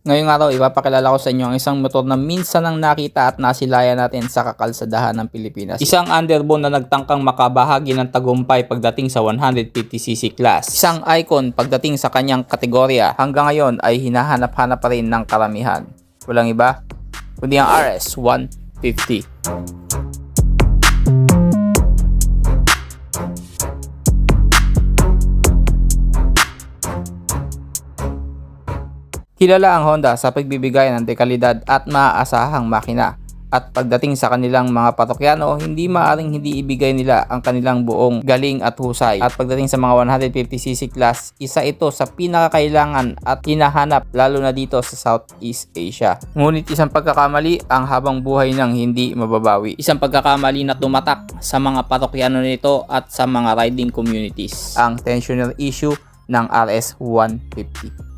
Ngayong araw, ipapakilala ko sa inyo ang isang motor na minsan ang nakita at nasilayan natin sa kakalsadahan ng Pilipinas. Isang underbone na nagtangkang makabahagi ng tagumpay pagdating sa 150cc class. Isang icon pagdating sa kanyang kategorya. Hanggang ngayon ay hinahanap-hanap pa rin ng karamihan. Walang iba, kundi ang RS 150. Kilala ang Honda sa pagbibigay ng dekalidad at maaasahang makina. At pagdating sa kanilang mga patokyano, hindi maaring hindi ibigay nila ang kanilang buong galing at husay. At pagdating sa mga 150cc class, isa ito sa pinakakailangan at hinahanap lalo na dito sa Southeast Asia. Ngunit isang pagkakamali ang habang buhay ng hindi mababawi. Isang pagkakamali na tumatak sa mga patokyano nito at sa mga riding communities. Ang tensional issue ng RS 150.